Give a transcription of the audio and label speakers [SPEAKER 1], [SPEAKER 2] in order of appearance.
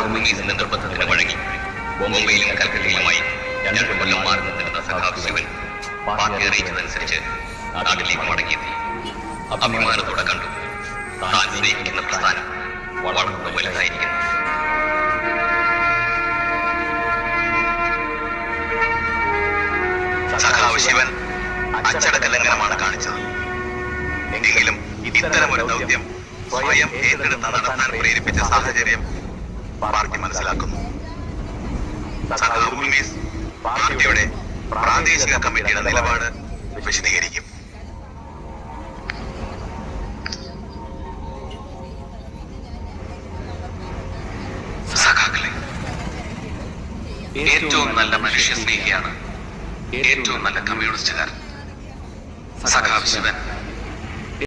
[SPEAKER 1] ഉർമീസിന്റെ നിർബന്ധത്തിന് വഴങ്ങി. ബോംബെയിലും കൽക്കട്ടയിലുമായി രണ്ട് കൊല്ലം മാറി നിന്നിരുന്ന സഹാബ് ശിവൻ പാർട്ടി അറിയിച്ചതനുസരിച്ച് നാട്ടിലേക്ക് മടങ്ങിയെത്തി. അഭിമാനത്തോടെ കണ്ടു. താൻ സ്നേഹിക്കുന്ന പ്രസ്ഥാനം വളർന്നു വലുതായിരിക്കുന്നു. സഖാവ് ശിവൻ അച്ചടക്ക ലംഘനമാണ് കാണിച്ചത്. എങ്കിലും ഇത്തരമൊരു ദൗത്യം സ്വയം ഏറ്റെടുത്ത് നടത്താൻ പ്രേരിപ്പിച്ച സാഹചര്യം പാർട്ടി മനസ്സിലാക്കുന്നു. പാർട്ടിയുടെ പ്രാദേശിക കമ്മിറ്റിയുടെ നിലപാട് വിശദീകരിക്കും. ഏറ്റവും നല്ല മനുഷ്യ സ്നേഹിയാണ് ഏറ്റവും നല്ല കമ്മ്യൂണിസ്റ്റുകാരൻ. സഖാവ് ശിവൻ.